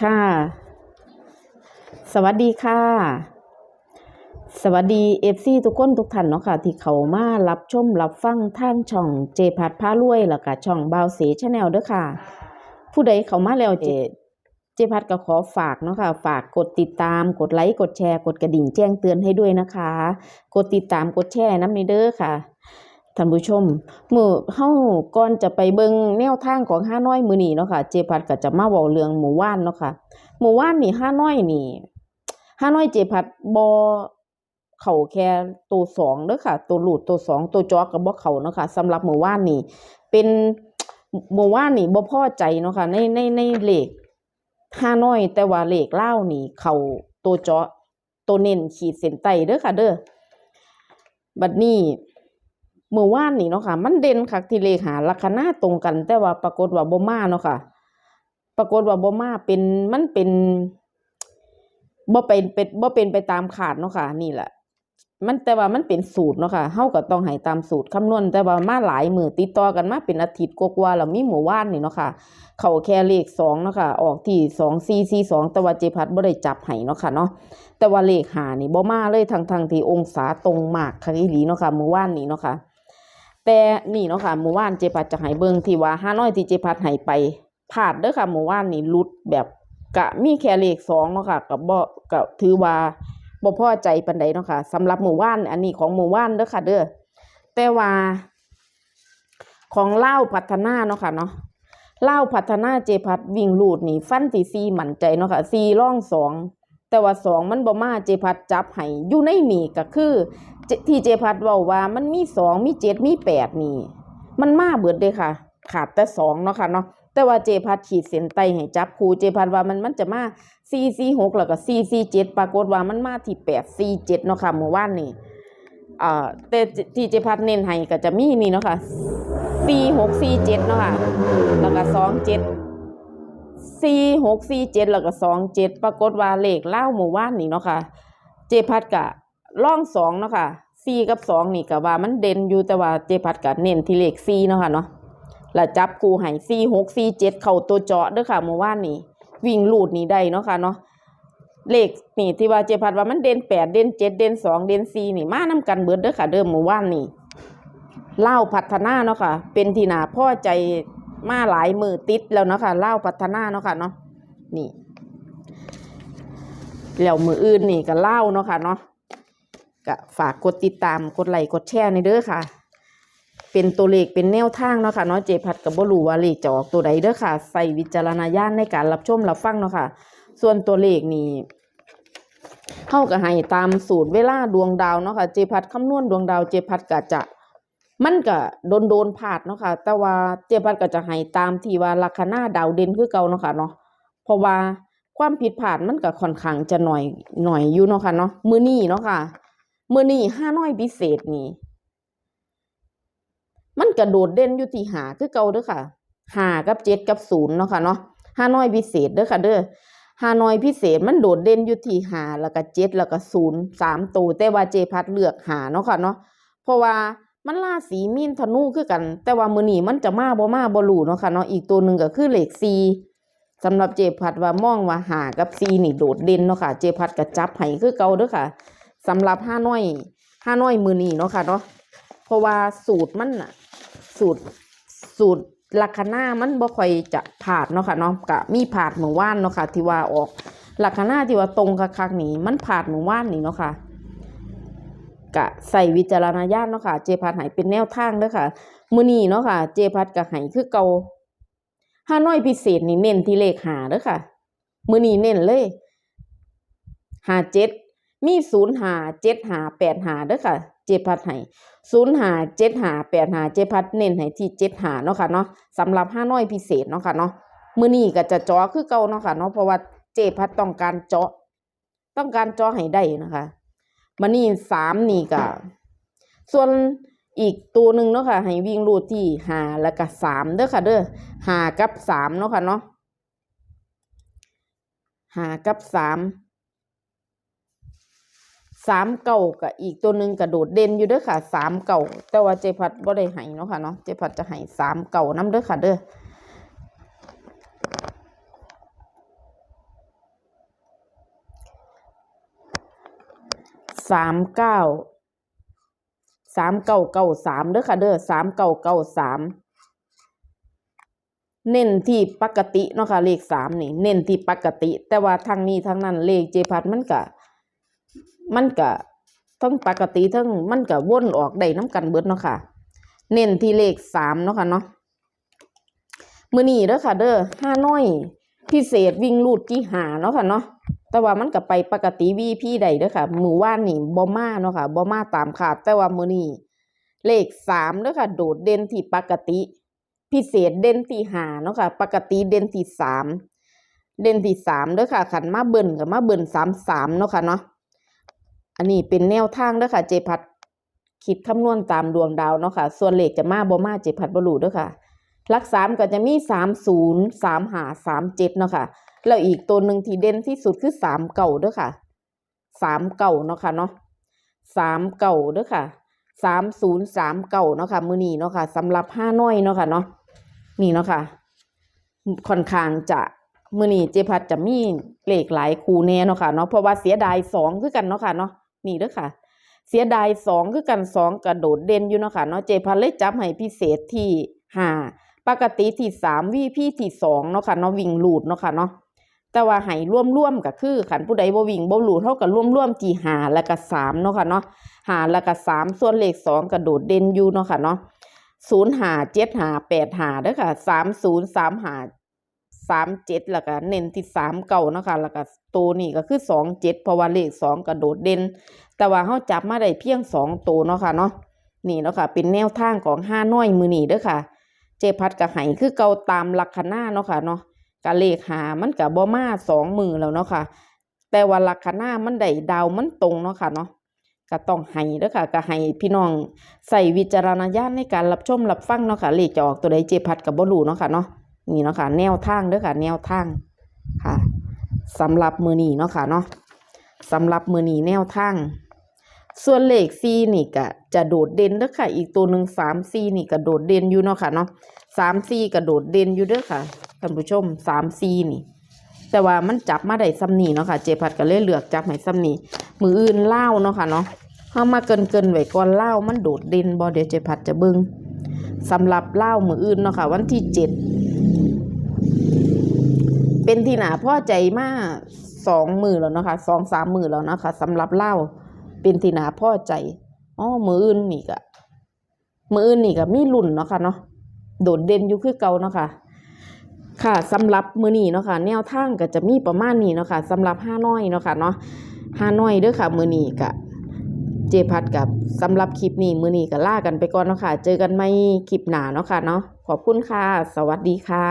ค่ะ สวัสดีค่ะ สวัสดีเอฟซีทุกคนทุกท่านเนาะค่ะ ที่เขามารับชมรับฟังทางช่องเจพัดพารวยแล้วก็ช่องบาวเสชาแนลเด้อค่ะ ผู้ใดเขามาแล้วเจเจพัดก็ขอฝากเนาะค่ะฝากกดติดตามกดไลค์กดแชร์ กดกระดิ่งแจ้งเตือนให้ด้วยนะคะ กดติดตามกดแชร์น้ำในเด้อค่ะ ท่านผู้ชมมื้อเฮาก่อนจะไปเบิ่งแนวทางของห้าน้อยมือนีเนาะค่ะเจพัดก็จะมาเว้าเรื่องหมู่ว่านเนาะค่ะหมู่ว่านนี่ห้าน้อยนี่ห้าน้อยเจพัดบอเข้าแค่ตัวสองเด้อค่ะ ตัวหลุดตัวสองตัวจอกับบ่เข้าเนาะค่ะสำหรับหมู่ว่านนี่ เป็นหมู่ว่านนี่บ่พอใจเนาะค่ะในในในเลขห้าน้อยแต่ว่าเลขเล่านี่ เข้าตัวจาะตัวเน้นขีดเส้นใต้เด้อค่ะ เด้อบัดนี้ เมื่อวานนี่เนาะค่ะ มันเด่นคักที่เลขหาลัคนาตรงกัน แต่ว่าปรากฏว่าบ่มาเนาะค่ะ ปรากฏว่าบ่มาเป็นมันเป็นบ่เป็นเป็นบ่เป็นไปตามขาดเนาะค่ะ นี่แหละมันแต่ว่ามันเป็นสูตรเนาะค่ะเฮาก็ต้องให้ตามสูตรคำนวณ แต่ว่ามาหลายมือติดต่อกันมาเป็นอาทิตย์กว่าๆแล้วมีหมู่ว่านนี่เนาะค่ะ เขาแค่เลขสองเนาะค่ะ ออกที่สองสี่สี่สองแต่ว่าเจพัดบ่ได้จับให้เนาะค่ะเนาะ แต่ว่าเลขหานี่บ่มาเลยทั้งทั้งที่องศาตรงมากคักอีหลีเนาะค่ะหมู่ว่านนี่เนาะค่ะ แต่นี่เนาะค่ะหมู่ว่านเจพัดจะให้เบิ่งที่ว่าห้าน้อยที่เจพัดให้ไปพลาดเด้อค่ะหมู่ว่านนี่ลุดแบบกะมีแค่เลขสองเนาะค่ะกับบ่ก็ถือว่าบ่พอใจปานใดเนาะค่ะสำหรับหมู่ว่านอันนี้ของหมู่ว่านเด้อค่ะ เด้อแต่ว่า ของเล่าพัฒนาเนาะค่ะเนาะเล่าพัฒนาเจพัดวิ่งลูดนี่ฟันที่ซีมั่นใจเนาะค่ะซีร่องสองแต่ว่าสองมันบ่มาเจพัดจับให้อยู่ในนี่ก็คือ ที่เจพัดว้าว่ามันมีสองมีเจ็ดมีแปดนี่ มันมาเบิดเลยค่ะ ขาดแต่สองเนาะค่ะเนาะแต่ว่าเจพัดขีดเส้นใต้ให้จับคูเจพัดว่ามันมันจะมาสี่สี่หกแล้วก็สี่สี่เจ็ดปรากฏว่ามันมาที่แปดสี่เจ็ดเนาะค่ะเมื่อวานนี่อ่าแต่ที่เจพัดเน้นให้ก็จะมีนี่เนาะค่ะสี่หกสี่เจ็ดเนาะค่ะแล้วก็สองเจ็ดสี่หกสี่เจ็ดแล้วก็สองเจ็ดปรากฏว่าเลขเล่าเมื่อวานนี่เนาะค่ะ เจพัดกะล่องสองเนาะค่ะ สี่กับสองนี่ก็ว่ามันเด่นอยู่แต่ว่าเจพัดกะเน้นที่เลขสี่เนาะค่ะเนาะแล้วจับคูให้สี่หกสี่เจ็ดเข้าตัวเจาะเด้อค่ะเมื่อวานนี่วิ่งลูดนี่ได้เนาะค่ะเนาะเลขนี่ที่ว่าเจพัดว่ามันเด่นแปดเด่นเจ็ดเด่นสองเด่นสี่นี่มานํกันเบิดเด้อค่ะ เดิมเมื่อวานนี่เล่าพัฒนาเนาะค่ะ เป็นที่นาพ่อใจมาหลายมือติดแล้วเนาะค่ะเล่าพัฒนาเนาะค่ะเนาะนี่แล้วมืออื่นนี่ก็เล่าเนาะค่ะเนาะ ก็ฝากกดติดตามกดไลค์กดแชร์ในเด้อค่ะ เป็นตัวเลขเป็นแนวทางเนาะค่ะเนาะเจพัดกับบ่รู้ว่าเลขจะออกตัวใดเด้อค่ะ ใส่วิจารณญาณในการรับชมรับฟังเนาะค่ะ ส่วนตัวเลขนี่เฮาก็ให้ตามสูตรเวลาดวงดาวเนาะค่ะ เจพัดคำนวณดวงดาวเจพัดก็จะมันก็โดนโดนๆพลาดเนาะค่ะ แต่ว่าเจพัดก็จะให้ตามที่ว่าลัคนาดาวเด่นคือเก่าเนาะค่ะเนาะเพราะว่าความผิดพลาดมันก็ค่อนข้างจะหน่อยหน่อยอยู่เนาะค่ะเนาะมือนี้เนาะค่ะ มื้อนี้ห้าน้อยพิเศษนี่มันกระโดดเด่นอยู่ที่หาคือเก่าเด้อค่ะหากับเจ็ดกับศูนย์เนาะค่ะเนาะห้าน้อยพิเศษเด้อค่ะ เด้อห้าน้อยพิเศษมันโดดเด่นอยู่ที่หาแล้วก็เจ็ดแล้วก็ศูนย์สามตัวแต่ว่าเจพัดเลือกหาเนาะค่ะเนาะเพราะว่ามันราศีมีนธนูคือกัน แต่ว่ามื้อนี้มันจะมาบ่มาบ่รู้เนาะค่ะเนาะอีกตัวหนึ่งก็คือเลขสี่สำหรับเจพัดว่ามองว่าหากับซีนี่โดดเด่นเนาะค่ะ เจพัดก็จับให้คือเก่าเด้อค่ะ สำหรับห้าน้อยห้าน้อยมือนี้เนาะค่ะเนาะเพราะว่าสูตรมันน่ะสูตรสูตรลัคนามันบ่ค่อยจะผาดเนาะค่ะเนาะก็มีผาดเมื่อวานเนาะค่ะที่ว่าออกลัคนาที่ว่าตรงคักๆนี่มันผาดเมื่อวานนี่เนาะค่ะกะใส่วิจารณญาณเนาะค่ะ เจพัดให้เป็นแนวทางเด้อค่ะ มือนี้เนาะค่ะ เจพัดก็ให้คือเก่าห้าน้อยพิเศษนี่เน้นที่เลขหาเด้อค่ะ มือนี้เน้นเลยหาเจ็ด มีศูนย์หาเจ็ดหาแปดหาเด้อค่ะ เจพัดให้ศูนย์หาเจ็ดหาแปดหาเจพัดเน้นให้ที่เจ็ดหาเนาะค่ะเนาะสำหรับห้าน้อยพิเศษเนาะค่ะเนาะมือนี้ก็จะจาะคือเก่าเนาะค่ะเนาะเพราะว่าเจพัดต้องการเจาะ ต้องการเจาะให้ได้นะคะมันนี่สามนี่ก็ส่วนอีกตัวหนึ่งเนาะค่ะให้วิ่งรูดที่หาแล้วก็สามเด้อค่ะ เด้อหากับสามเนาะค่ะเนาะหากับสาม สามเก่ากับอีกตัวหนึ่งกระโดดเด่นอยู่เด้อค่ะสามเก่าแต่ว่าเจพัดบ่ได้ไห้เนาะค่ะเนาะเจพัดจะไห้สามเก่าน้ำเด้อค่ะเด้อสามเก้าสามเก่าเก่าสามเด้อค่ะเด้อสามเก่าเก่าสามเน้นที่ปกติเนาะค่ะเลขสามนี่ เน้นที่ปกติ แต่ว่าทางนี้ทางนั้นเลขเจพัดมันกะ มันกะทั้งปกติทั้งมันกะวนออกได้น้ำกันเบิดเนาะค่ะ เน้นที่เลขสามเนาะค่ะเนาะมือนีเด้อค่ะ เด้อห้าน้อย พิเศษวิ่งลูดที่หาเนาะค่ะเนาะแต่ว่ามันก็ไปปกติวีพี่ใดเด้อค่ะ มือว่านนี่บ่มาเนาะค่ะบ่มาตามขาดแต่ว่ามือนีเลขสามเด้อค่ะ โดดเด่นที่ปกติ พิเศษเด่นที่หาเนาะค่ะ ปกติเด่นที่สามเด่นที่สามเด้อค่ะขันมาเบิ่นกับมาเบิ่นสามสามเนาะค่ะเนาะ อันนี้เป็นแนวทางเด้อค่ะ เจพัดคิดคำนวณตามดวงดาวเนาะค่ะ ส่วนเลขจะมาบ่มาเจพัดบ่รู้เด้อค่ะลักสามก็จะมีสามศูนย์สามหาสามเจ็ดเนาะค่ะ แล้วอีกตัวหนึ่งที่เด่นที่สุดคือสามเก่าเด้อค่ะสามเก่าเนาะค่ะเนาะสามเก่าเด้อค่ะสามศูนย์สามเก่าเนาะค่ะมือนี้เนาะค่ะสำหรับห้าน้อยเนาะค่ะเนาะนี่เนาะค่ะ ค่อนข้างจะมือนี้เจพัดจะมีเลขหลายคูแน่เนาะค่ะเนาะเพราะว่าเสียดายสองคือกันเนาะค่ะเนาะ นี่เด้อค่ะ เสียดายสองคือกันสองกระโดดเด่นอยู่เนาะค่ะเนาะเจพัดเลยจับให้พิเศษที่ห้าปกติที่สามวีพี่ที่สองเนาะค่ะเนาะวิ่งลูดเนาะค่ะเนาะแต่ว่าให้ร่วมๆก็คือขันผู้ใดบ่วิ่งบ่หลูเท่ากับร่วมๆที่หาแล้วก็สามเนาะค่ะเนาะหาแล้วก็สามส่วนเลขสองกระโดดเด่นอยู่เนาะค่ะเนาะศูนย์หาเจ็ดหาแปดหาเด้อค่ะสามศูนย์สามหา สามเจ็ดแล้วก็เน้นที่สามเก่านะคะแล้วก็ตัวนี้ก็คือสองเจ็ดเพราะว่าเลขสองกระโดดเด่น แต่ว่าเขาจับมาได้เพียงสองตัวเนาะค่ะเนาะนี่เนาะค่ะเป็นแนวทางของห้าน้อยมือนี่เด้อค่ะ เจพัดกับไห้คือเก่าตามลักษณะเนาะค่ะเนาะกะเลขหามันกะบ่มาสองมือแล้วเนาะค่ะ แต่ว่าลักษณะมันได้ดาวมันตรงเนาะค่ะเนาะก็ต้องให้เด้อค่ะก็ให้พี่น้องใส่วิจารณญาณในการรับชมรับฟังเนาะค่ะเลขจะออกตัวใดเจพัดกับบ่รู้เนาะค่ะเนาะ นี่เนาะค่ะแนวทางเด้อค่ะ แนวทางค่ะสำหรับมือนีเนาะค่ะเนาะสำหรับมือนีแนวทางส่วนเลขซีนี่ก็จะโดดเด่นเด้อค่ะ อีกตัวหนึ่งสามซีนี่ก็โดดเด่นอยู่เนาะค่ะเนาะสามซีก็โดดเด่นอยู่เด้อค่ะท่านผู้ชมสามซีนี่ แต่ว่ามันจับมาได้ซ้ำนี่เนาะค่ะ เจพัดก็เลยเลือกจับให้ซ้ำนี่มืออื่นเล่าเนาะค่ะเนาะเฮามาเกินเกินไว้ก่อนเล่ามันโดดเด่นบ่เดี๋ยวเจพัดจะเบิ่งสำหรับเล่ามืออื่นเนาะค่ะ วันที่เจ็ด เป็นที่หนาพ่อใจมากสองมือแล้วเนาะค่ะสองสามมือแล้วนะคะสำหรับเล่าเป็นที่หนาพ่อใจอ๋อมืออื่นนี่ก็มืออื่นนี่ก็มีรุ่นเนาะค่ะเนาะโดดเด่นอยู่คือเก่าเนาะค่ะค่ะสำหรับมือนี้เนาะค่ะแนวทางก็จะมีประมาณนี้เนาะค่ะสำหรับห้าน้อยเนาะค่ะเนาะห้าน้อยเด้อค่ะมือนี้ก็เจพัดกับสำหรับคลิปนี้มือนี้ก็ล่ากันไปก่อนเนาะค่ะเจอกันไม่คลิปหนาเนาะค่ะเนาะขอบคุณค่ะ สวัสดีค่ะ